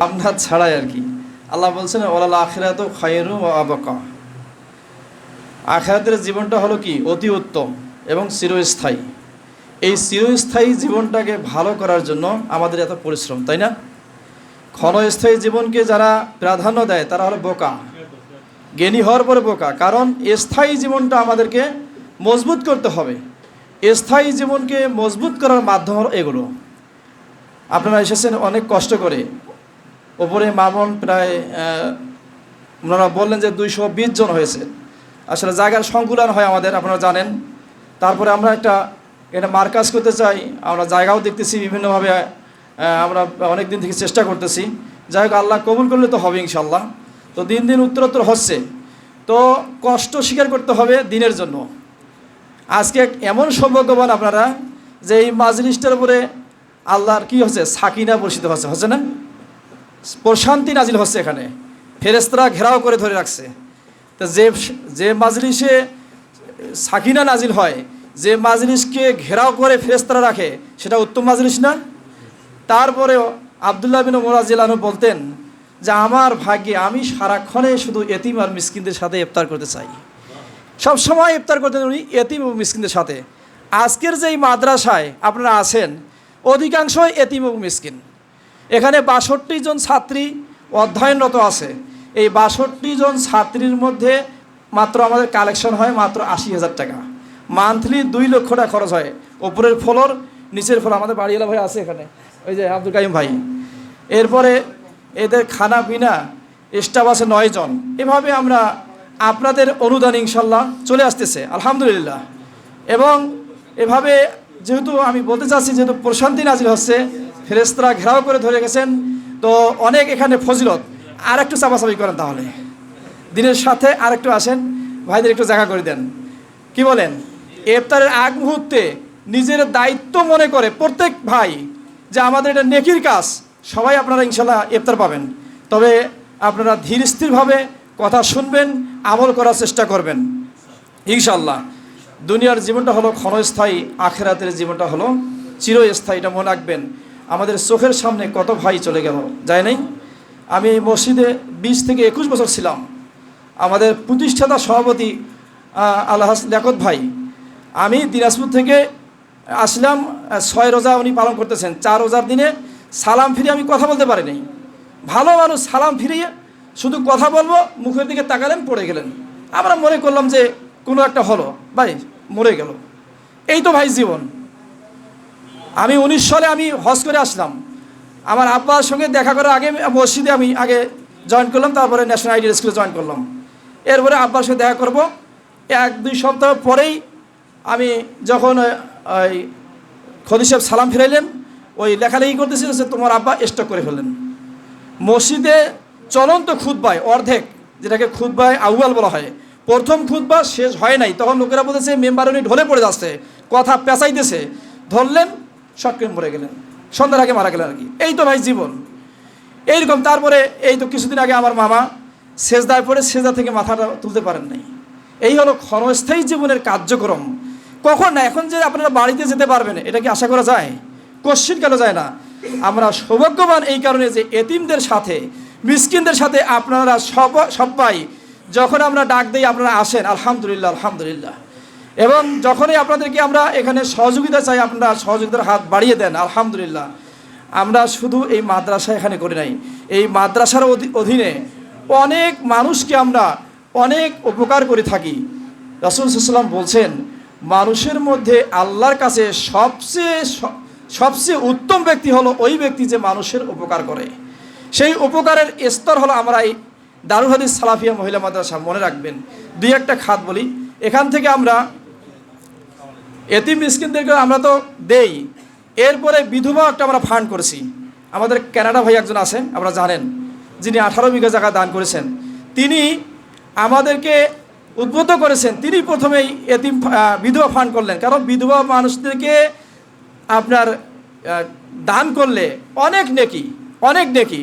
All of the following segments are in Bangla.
আপনার ছাড়াই আর কি। আল্লাহ বলছেন ওলাল আখেরাত খায়রু ও আবকা। আখেরাতের জীবনটা হলো কি? অতি উত্তম এবং চিরস্থায়ী। এই চিরস্থায়ী জীবনটাকে ভালো করার জন্য আমাদের এত পরিশ্রম, তাই না? ক্ষণস্থায়ী জীবনকে যারা প্রাধান্য দেয়, তারা হলো বোকা। জ্ঞানী হওয়ার পরে বোকা, কারণ স্থায়ী জীবনটা আমাদেরকে মজবুত করতে হবে। স্থায়ী জীবনকে মজবুত করার মাধ্যম হলো এগুলো। আপনারা এসেছেন অনেক কষ্ট করে। ওপরে মামন প্রায় ওনারা বললেন যে দুইশো বিশ জন হয়েছে। আসলে জায়গার সংকুলন হয় আমাদের, আপনারা জানেন। তারপরে আমরা একটা, এটা মার্কাজ করতে চাই, আমরা জায়গাও দেখতেছি বিভিন্নভাবে আমরা অনেক দিন থেকে চেষ্টা করতেছি। যাই হোক, আল্লাহ কবুল করলে তো হবে ইনশাল্লাহ তো দিন দিন উত্তরোত্তর হচ্ছে। তো কষ্ট স্বীকার করতে হবে দিনের জন্য। আজকে এমন সৌভাগ্যবান আপনারা যে এই মাজলিসটার উপরে আল্লাহর কি হচ্ছে? সাকিনা বর্ষিত হচ্ছে হচ্ছে না? প্রশান্তি নাজিল হচ্ছে এখানে। ফেরেস্তরা ঘেরাও করে ধরে রাখছে। তো যে যে মাজলিসে সাকিনা নাজিল হয়, যে মাজলিসকে ঘেরাও করে ফেরেস্তরা রাখে, সেটা উত্তম মাজলিস না? তারপরেও আবদুল্লাহ বিন মোরাজিলানু বলতেন যে, আমার ভাগ্যে আমি সারাক্ষণে শুধু এতিম আর মিসকিনদের সাথে ইফতার করতে চাই। সব সময় ইফতার করতেন উনি এতিম এবং মিসকিনদের সাথে। আজকের যেই মাদ্রাসায় আপনারা আছেন, অধিকাংশই এতিম এবং মিসকিন। এখানে বাষট্টি জন ছাত্রী অধ্যয়নরত আছে। এই বাষট্টি জন ছাত্রীর মধ্যে মাত্র আমাদের কালেকশন হয় মাত্র আশি হাজার টাকা। মান্থলি দুই লক্ষ টাকা খরচ হয়। ওপরের ফ্লোর, নিচের ফ্লোর, আমাদের বাড়িওয়ালা ভাই আছে এখানে। ওই যে আব্দুল কাইম ভাই। এরপরে এদের খানা পিনা স্টাফ আছে নয় জন। এভাবে আমরা আপনাদের অনুদান ইনশাল্লাহ চলে আসতেছে, আলহামদুলিল্লাহ। এবং এভাবে যেহেতু আমি বলতে চাচ্ছি, যেহেতু প্রশান্তি নাজিল হচ্ছে ফেরেস্তরা ঘেরাও করে ধরে গেছেন, তো অনেক এখানে ফজিলত। আর একটু চাপাচাপি করেন তাহলে। দিনের সাথে আর একটু আসেন, ভাইদের একটু জায়গা করে দেন। কি বলেন? ইফতারের আগ মুহূর্তে নিজের দায়িত্ব মনে করে প্রত্যেক ভাই যে আমাদের এটা নেকির কাজ, সবাই আপনারা ইনশাল্লাহ ইফতার পাবেন। তবে আপনারা ধীর স্থিরভাবে কথা শুনবেন, আমল করার চেষ্টা করবেন। ইনশাল্লাহ। দুনিয়ার জীবনটা হলো ক্ষণস্থায়ী, আখেরাতের জীবনটা হলো চিরস্থায়ী, এটা মনে রাখবেন। আমাদের চোখের সামনে কত ভাই চলে গেল, যায় নাই? আমি এই মসজিদে বিশ থেকে একুশ বছর ছিলাম। আমাদের প্রতিষ্ঠাতা সভাপতি আল্লাহ লিয়াকত ভাই, আমি দিনাজপুর থেকে আসলাম ছয় রোজা উনি পালন করতেছেন। চার রোজার দিনে সালাম ফিরে আমি কথা বলতে পারি নাই ভালো মানুষ সালাম ফিরিয়ে শুধু কথা বলব, মুখের দিকে তাকালেন, পড়ে গেলেন। আমরা মনে করলাম যে কোনো একটা হলো, ভাই, মরে গেল। এই তো ভাই জীবন। আমি উনিশ সালে আমি হজ করে আসলাম। আমার আব্বার সঙ্গে দেখা করার আগে মসজিদে আমি আগে জয়েন করলাম, তারপরে ন্যাশনাল আইডিয়াল স্কুলে জয়েন করলাম। এরপরে আব্বার সঙ্গে দেখা করব। এক, দুই সপ্তাহ পরেই আমি যখন ওই খদি সাহেব সালাম ফিরাইলেন, ওই লেখালেখি করতেছি যে তোমার আব্বা স্টক করে ফেললেন। মসজিদে চলন্ত খুতবায়, অর্ধেক, যেটাকে খুতবায় আউয়াল বলা হয় প্রথম খুতবা শেষ হয় নাই। তখন লোকেরা বলতেছে মেম্বার উনি ঢলে পড়ে যাচ্ছে। কথা পেঁচাইতেছে। ধরলেন শটকে মরে গেলেন। সন্ধ্যার আগে মারা গেলেন আর কি। এই তো ভাই জীবন। এইরকম তারপরে, এই তো কিছুদিন আগে আমার মামা সেজদায় পড়ে সেজদা থেকে মাথাটা তুলতে পারেন নাই। এই হলো ক্ষণস্থায়ী জীবনের কার্যক্রম। কখন না, এখন যে আপনারা বাড়িতে যেতে পারবেন, এটা কি আশা করা যায়? কোশ্চিন কেন যায় না? আমরা সৌভাগ্যবান এই কারণে যে এতিমদের সাথে, মিসকিনদের সাথে আপনারা সব সবাই যখন আমরা ডাক দিই, আপনারা আসেন। আলহামদুলিল্লাহ আলহামদুলিল্লাহ। এবং যখনই আপনাদেরকে আমরা এখানে সহযোগিতা চাই, আপনারা সহযোগিতার হাত বাড়িয়ে দেন, আলহামদুলিল্লাহ। আমরা শুধু এই মাদ্রাসা এখানে করি নাই। এই মাদ্রাসার অধী- অধীনে অনেক মানুষকে আমরা অনেক উপকার করে থাকি। রাসুল সাল্লাম বলছেন, মানুষের মধ্যে আল্লাহর কাছে সবচেয়ে সবচেয়ে উত্তম ব্যক্তি হলো ওই ব্যক্তি যে মানুষের উপকার করে। সেই উপকারের স্তর হলো আমরা এই দারুল হাদিস সালাফিয়া মহিলা মাদ্রাসা, মনে রাখবেন। দুই একটা খাত বলি। এখান থেকে আমরা এতিম মিসকিনদেরকে আমরা তো দেই। এরপরে বিধবা একটা আমরা ফান্ড করেছি। আমাদের ক্যানাডা ভাই একজন আছেন, আপনারা জানেন, যিনি আঠারো বিঘা জায়গা দান করেছেন। তিনি আমাদেরকে উদ্বুদ্ধ করেছেন। তিনি প্রথমেই এতিম বিধবা ফান্ড করলেন। কারণ বিধবা মানুষদেরকে আপনার দান করলে অনেক নেকি অনেক নেকি।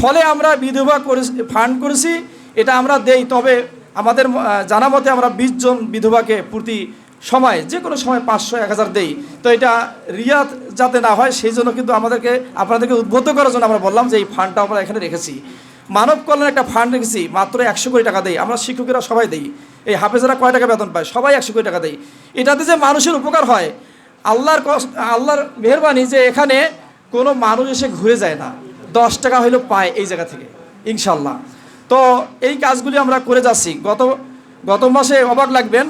ফলে আমরা বিধবা করে ফান্ড করেছি, এটা আমরা দেই। তবে আমাদের জানা মতে আমরা বিশ জন বিধবাকে প্রতি সময়, যে কোনো সময় পাঁচশো, এক হাজার দেই। তো এটা রিয়াদ যাতে না হয়, সেই জন্য কিন্তু আমাদেরকে, আপনাদেরকে উদ্বুদ্ধ করার জন্য আমরা বললাম যে এই ফান্ডটা আমরা এখানে রেখেছি। মানব কল্যাণ একটা ফান্ড রেখেছি, মাত্র একশো কোটি টাকা দেই। আমরা শিক্ষকেরা সবাই দেই। এই হাফেজরা কয় টাকা বেতন পায়? সবাই একশো কোটি টাকা দেই। এটাতে যে মানুষের উপকার হয়, আল্লাহর আল্লাহর মেহরবানি যে এখানে কোনো মানুষ এসে ঘুরে যায় না। দশ টাকা হইলেও পায় এই জায়গা থেকে, ইনশাল্লাহ। তো এই কাজগুলি আমরা করে যাচ্ছি। গত গত মাসে অবাক লাগবেন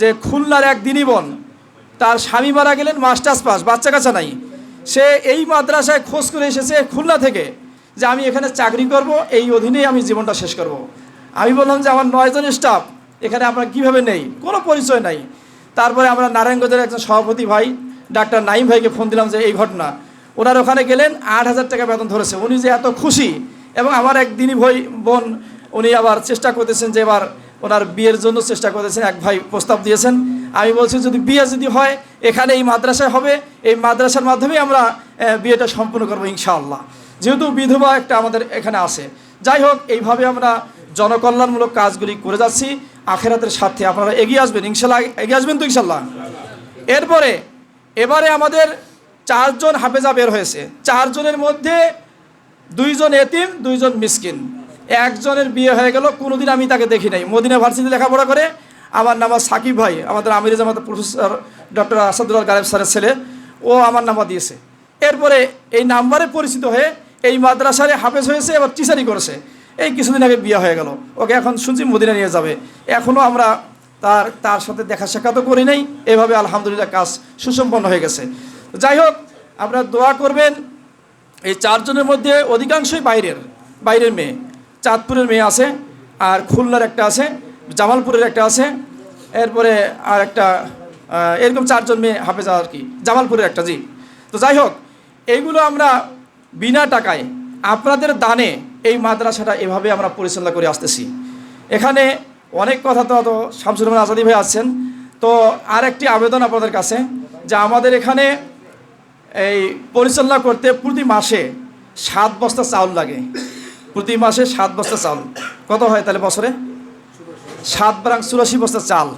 যে খুলনার এক দিনই বোন তার স্বামী মারা গেলেন মাস্টার্স পাস, বাচ্চা কাচ্চা নাই। সে এই মাদ্রাসায় খোঁজ করে এসেছে খুলনা থেকে যে আমি এখানে চাকরি করব, এই অধীনেই আমি জীবনটা শেষ করব। আমি বললাম যে আমার নয়জন স্টাফ, এখানে আপনার কীভাবে নেই? কোনো পরিচয় নাই। তারপরে আমরা নারায়ণগঞ্জের একজন সভাপতি ভাই, ডাক্তার নাইম ভাইকে ফোন দিলাম যে এই ঘটনা। ওনার ওখানে গেলেন, আট হাজার টাকা বেতন ধরেছে। উনি যে এত খুশি, এবং আমার একদিনই ভাই বোন, উনি আবার চেষ্টা করতেছেন যে এবার ওনার বিয়ের জন্য চেষ্টা করতেছেন, এক ভাই প্রস্তাব দিয়েছেন। আমি বলছি, যদি বিয়ে যদি হয়, এখানে এই মাদ্রাসায় হবে। এই মাদ্রাসার মাধ্যমেই আমরা বিয়েটা সম্পূর্ণ করব ইনশাআল্লাহ। যেহেতু বিধবা একটা আমাদের এখানে আছে। যাই হোক, এইভাবে আমরা জনকল্যাণমূলক কাজগুলি করে যাচ্ছি। আখেরাতের স্বার্থে আপনারা এগিয়ে আসবেন ইনশাল্লাহ এগিয়ে আসবেন তো ইনশাল্লাহ এরপরে, এবারে আমাদের চারজন হাফেজা বের হয়েছে। চারজনের মধ্যে দুইজন এতিম, দুইজন মিসকিন। একজনের বিয়ে হয়ে গেল, কোনোদিন আমি তাকে দেখি নাই। মদিনা ভার্সিটি লেখাপড়া করে আমার নাম সাকিব ভাই, আমাদের আমির জামাত প্রফেসর ডক্টর আসাদুল্লাহ গালেব স্যারের ছেলে। ও আমার নাম্বার দিয়েছে। এরপরে এই নাম্বারে পরিচিত হয়ে এই মাদ্রাসারে হাফেজ হয়েছে, এবার টিচারি করেছে। এই কিছুদিন আগে বিয়ে হয়ে গেল। ওকে এখন শুনছি মদিনা নিয়ে যাবে। এখনও আমরা তার তার সাথে দেখা সাক্ষাৎও করি নাই। এভাবে আলহামদুলিল্লাহ কাজ সুসম্পন্ন হয়ে গেছে। যাই হোক, আপনারা দোয়া করবেন, এই চারজনের মধ্যে অধিকাংশই বাইরের বাইরের মেয়ে। চাঁদপুরের মেয়ে আছে, আর খুলনার একটা আছে, জামালপুরের একটা আছে, এরপরে আর একটা এরকম চারজন মেয়ে হাফেজা আর কি, জামালপুরের একটা, জি। তো যাই হোক, এইগুলো আমরা বিনা টাকায়, আপনাদের দানে এই মাদ্রাসাটা এভাবে আমরা পরিচালনা করে আসতেছি। এখানে অনেক কথা তো তো শামসুর রহমান আজাদি ভাই আছেন। তো আর একটি আবেদন আপনাদের কাছে, যে আমাদের এখানে এই পরিচালনা করতে প্রতি মাসে সাত বস্তা চাউল লাগে। প্রতি মাসে সাত বস্তা চাউল। কত হয় তাহলে বছরে? সাত বারাং চুরাশি বস্তা চাল।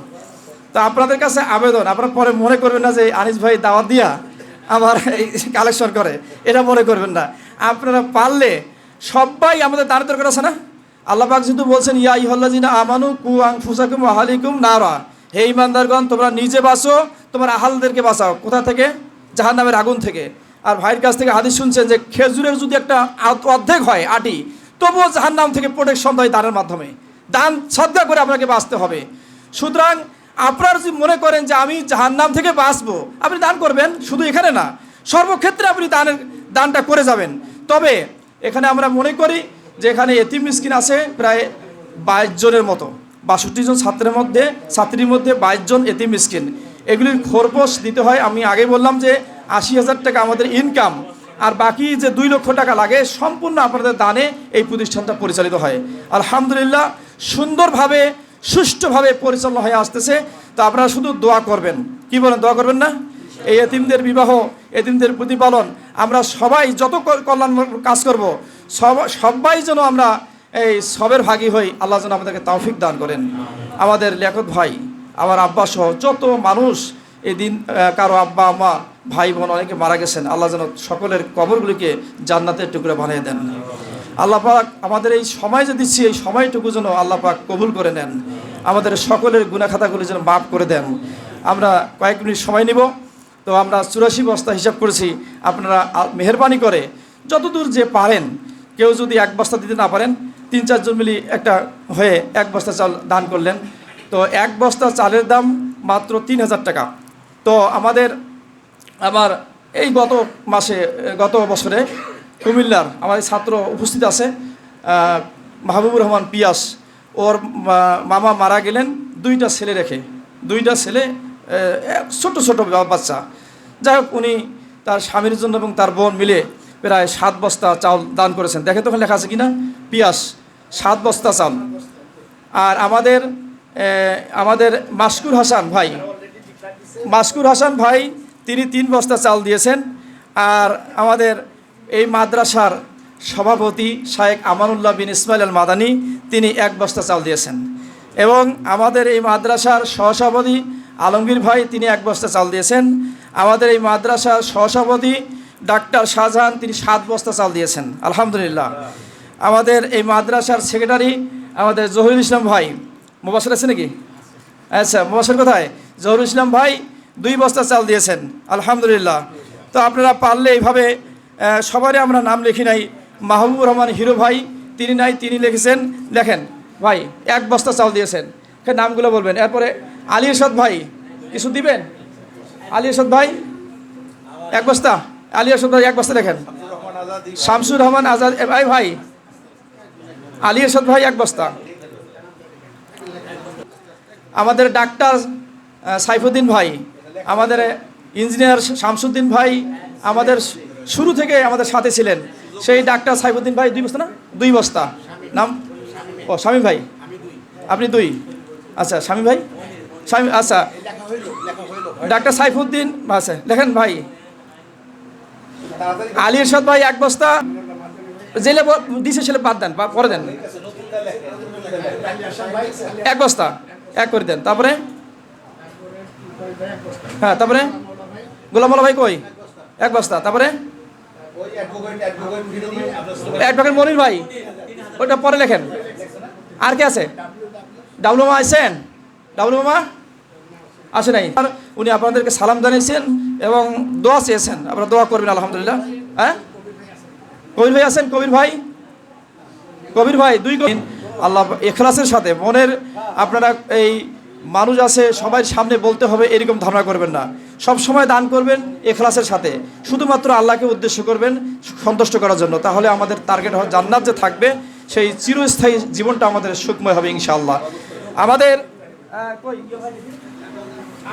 তা আপনাদের কাছে আবেদন, আপনারা পরে মনে করবেন না যে আনিস ভাই দাওয়াত দিয়া আমার কালেকশন করে। এটা মনে করবেন না। আপনারা পারলে সবাই আমাদের দাঁড় দরকার আছে না? আল্লাহ পাক যেহেতু বলছেন, ইয়া ইহল্লাজিনা আমানু কু আং ফুসাকুম আহালিকুম নারা। হে ইমানদারগণ তোমরা নিজে বাঁচো, তোমার আহালদেরকে বাঁচাও। কোথা থেকে? জাহান নামের আগুন থেকে। আর ভাইয়ের কাছ থেকে হাদিস শুনছেন যে খেজুরের যদি একটা অর্ধেক হয় আটি, তবুও জাহান নাম থেকে প্রোটেকশন দেয় দানের মাধ্যমে। দান শ্রদ্ধা করে আপনাকে বাঁচতে হবে। সুতরাং আপনার যদি মনে করেন যে আমি জাহান্নাম থেকে বাঁচবো, আপনি দান করবেন, শুধু এখানে না, সর্বক্ষেত্রে আপনি দানের দানটা করে যাবেন। তবে এখানে আমরা মনে করি যে এখানে এতিম মিসকিন আছে প্রায় বাইশ জনের মতো। বাষট্টি জন ছাত্রের মধ্যে, ছাত্রীর মধ্যে বাইশ জন এতিম মিসকিন। এগুলির খোরপোশ দিতে হয়। আমি আগে বললাম যে আশি হাজার টাকা আমাদের ইনকাম আর বাকি যে দুই লক্ষ টাকা লাগে সম্পূর্ণ আপনাদের দানে এই প্রতিষ্ঠানটা পরিচালিত হয়। আলহামদুলিল্লাহ, সুন্দরভাবে, সুষ্ঠুভাবে পরিচালনা হয়ে আসতেছে। তো আপনারা শুধু দোয়া করবেন। কি বলেন, দোয়া করবেন না? এই এতিমদের বিবাহ, এতিমদের প্রতিপালন, আমরা সবাই যত কল্যাণ কাজ করব, সব সবাই যেন আমরা এই সবের ভাগী হই, আল্লাহ যেন আমাদেরকে তৌফিক দান করেন। আমাদের লেখক ভাই আমার আব্বা সহ যত মানুষ এই দিন কারও আব্বা, আম্মা, ভাই, বোন অনেকে মারা গেছেন, আল্লাহ যেন সকলের কবরগুলিকে জান্নাতের টুকরে বানিয়ে দেন। আল্লাহ পাক আমাদের এই সময় যে দিচ্ছি, এই সময়টুকু যেন আল্লাহ পাক কবুল করে নেন। আমাদের সকলের গুণাখাতাগুলি যেন মাফ করে দেন। আমরা কয়েক মিনিট সময় নিব। তো আমরা চুরাশি বস্তা হিসাব করেছি। আপনারা মেহরবানি করে যতদূর যে পারেন, কেউ যদি এক বস্তা দিতে না পারেন, তিন চারজন মিলি একটা হয়ে এক বস্তা চাল দান করলেন। তো এক বস্তা চালের দাম মাত্র তিন হাজার টাকা। তো আমাদের, আমার এই গত মাসে, গত বছরে কুমিল্লার এই ছাত্র উপস্থিত আছে মাহবুবুর রহমান পিয়াস। ওর মামা মারা গেলেন দুইটা ছেলে রেখে। দুইটা ছেলে ছোট ছোট বাচ্চা। যাই হোক, উনি তার স্বামীর জন্য এবং তার বোন মিলে প্রায় সাত বস্তা চাউল দান করেছেন। দেখে তো ওখানে লেখা আছে কিনা? পিয়াস, সাত বস্তা চাউল আর আমাদের আমাদের মাসকুর হাসান ভাই। মাসকুর হাসান ভাই, তিনি তিন বস্তা চাল দিয়েছেন। আর আমাদের এই মাদ্রাসার সভাপতি শায়েক আমানুল্লাহ বিন ইসমাইল আল মাদানি তিনি এক বস্তা চাল দিয়েছেন। এবং আমাদের এই মাদ্রাসার সহসভাপতি আলমগীর ভাই, তিনি এক বস্তা চাল দিয়েছেন। আমাদের এই মাদ্রাসার সহসভাপতি ডাক্তার শাহজাহান, তিনি সাত বস্তা চাল দিয়েছেন। আলহামদুলিল্লাহ। আমাদের এই মাদ্রাসার সেক্রেটারি আমাদের জহিরুল ইসলাম ভাই মোবাসর আছে নাকি? আচ্ছা মোবাসর কোথায়? জহুরুল ইসলাম ভাই দুই বস্তা চাল দিয়েছেন, আলহামদুলিল্লাহ। তো আপনারা পারলে এইভাবে সবারই আমরা নাম লিখি নাই। মাহবুবুর রহমান হিরো ভাই, তিনি নাই, তিনি লিখেছেন। লেখেন, ভাই, এক বস্তা চাল দিয়েছেন। নামগুলো বলবেন? এরপরে আলী এরশাদ ভাই, কিছু দিবেন? আলী এরশাদ ভাই, এক বস্তা? আলী এরশাদ ভাই, এক বস্তা লেখেন। শামসুর রহমান আজাদ ভাই ভাই, আলী এরশাদ ভাই, এক বস্তা। আমাদের ডাক্তার সাইফুদ্দিন ভাই, আমাদের ইঞ্জিনিয়ার শামসুদ্দিন ভাই আমাদের শুরু থেকে আমাদের সাথে ছিলেন। সেই ডাক্তার সাইফুদ্দিন ভাই দুই বস্তা না? দুই বস্তা। নাম? ও স্বামী ভাই। আপনি দুই? আচ্ছা স্বামী ভাই। স্বামী আচ্ছা। ডাক্তার সাইফুদ্দিন আচ্ছা লেখেন ভাই। আলী এরশাদ ভাই এক বস্তা। জেলে দিছে ছেলে বাদ দেন, বা পরে দেন। এক বস্তা। এক করে দেন। তারপরে? হ্যাঁ তারপরে? গোলাম ভাই কই? এক বস্তা। তারপরে? অ্যাডভোকেট মনির ভাই। ওইটা পরে লেখেন। আর কে আছে? ডাবলু মামা আছেন? ডাবলু মামা? আসে নাই। আর উনি আপনাদেরকে সালাম জানিয়েছেন এবং দোয়া চেয়েছেন। আপনারা দোয়া করবেন, আলহামদুলিল্লাহ। হ্যাঁ? কবির ভাই আছেন? কবির ভাই? কবির ভাই, দুই কবির আল্লাহ এখলাসের সাথে, মনের আপনারা এই মানুষ আছে, সবাই সামনে বলতে হবে, এরকম ধারণা করবেন না। সব সময় দান করবেন এখলাসের সাথে। শুধুমাত্র আল্লাহকে উদ্দেশ্য করবেন সন্তুষ্ট করার জন্য। তাহলে আমাদের টার্গেট হয় জান্নাত যে থাকবে, সেই চিরস্থায়ী জীবনটা আমাদের সুখময় হবে ইনশাআল্লাহ। আমাদের।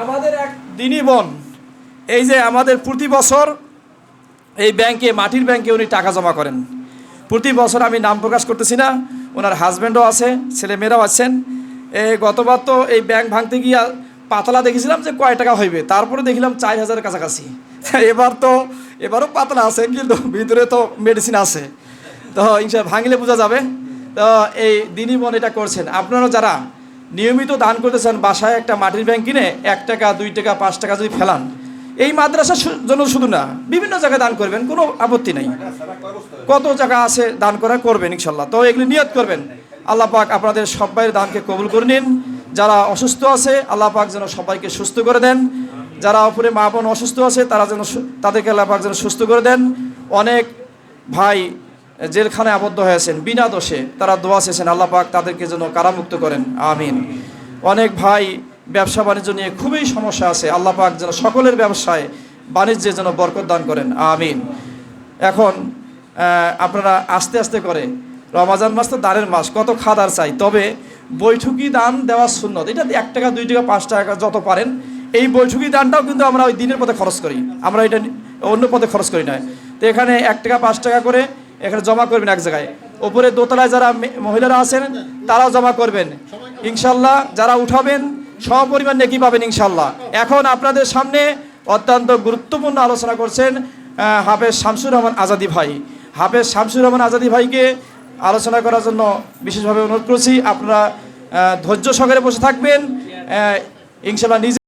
আমাদের এক দিনই বোন, এই যে আমাদের প্রতি বছর এই ব্যাংকে, মাটির ব্যাংকে উনি টাকা জমা করেন। প্রতি বছর আমি নাম প্রকাশ করতেছি না। ওনার হাজব্যান্ডও আছে, ছেলে মেয়েরাও আছেন। গতবার তো এই ব্যাংক ভাঙতে গিয়া পাতলা দেখেছিলাম যে কয় টাকা হইবে, তারপরে দেখলাম চার হাজারের কাছাকাছি। এবার তো, এবারও পাতলা আছে, কিন্তু ভিতরে তো মেডিসিন আছে। তো ইনশাল্লাহ ভাঙলে বোঝা যাবে। তো এই দিনই মন এটা করছেন। আপনারা যারা নিয়মিত দান করতেছেন বাসায় একটা মাটির ব্যাংক কিনে এক টাকা, দুই টাকা, পাঁচ টাকা যদি ফেলান এই মাদ্রাসার জন্য শুধু না, বিভিন্ন জায়গায় দান করবেন, কোনো আপত্তি নাই। কত জায়গা আছে দান করা করবেন ইনশাল্লাহ। তো এগুলি নিয়ত করবেন। আল্লাহ পাক আপনাদের সবাই দানকে কবুল করে নিন। যারা অসুস্থ আছে, আল্লাহ পাক যেন সবাইকে সুস্থ করে দেন। যারা অপরে মা বোন অসুস্থ আছে, তারা যেন তাদেরকে আল্লাহ পাক যেন সুস্থ করে দেন। অনেক ভাই জেলখানায় আবদ্ধ হয়েছেন বিনা দোষে তারা দোয়া চেয়েছেন, আল্লাহ পাক তাদেরকে যেন কারামুক্ত করেন। আমিন। অনেক ভাই ব্যবসা বাণিজ্য নিয়ে খুবই সমস্যা আছে। আল্লাহ পাক যেন সকলের ব্যবসায় বাণিজ্যে যেন বরকত দান করেন। আমিন। এখন আপনারা আস্তে আস্তে করে, রমাজান মাস তো দানের মাস, কত খাদার চাই? তবে বৈঠকি দান দেওয়া সুন্নত। এটা এক টাকা, দুই টাকা, পাঁচ টাকা যত পারেন, এই বৈঠকি দানটাও কিন্তু আমরা ওই দিনের পথে খরচ করি। আমরা এটা অন্য পথে খরচ করি না। তো এখানে এক টাকা, পাঁচ টাকা করে এখানে জমা করবেন এক জায়গায়। ওপরে দোতলায় যারা মহিলারা আছেন, তারাও জমা করবেন। ইনশাল্লাহ যারা উঠাবেন সপরিমাণ নেকি পাবেন ইনশাল্লাহ এখন আপনাদের সামনে অত্যন্ত গুরুত্বপূর্ণ আলোচনা করছেন হাফেজ শামসুর রহমান আজাদি ভাই। হাফেজ শামসুর রহমান আজাদি ভাইকে আলোচনা করার জন্য বিশেষভাবে অনুরোধ করছি, আপনারা ধৈর্য সহকারে বসে থাকবেন ইনশাল্লাহ নিজে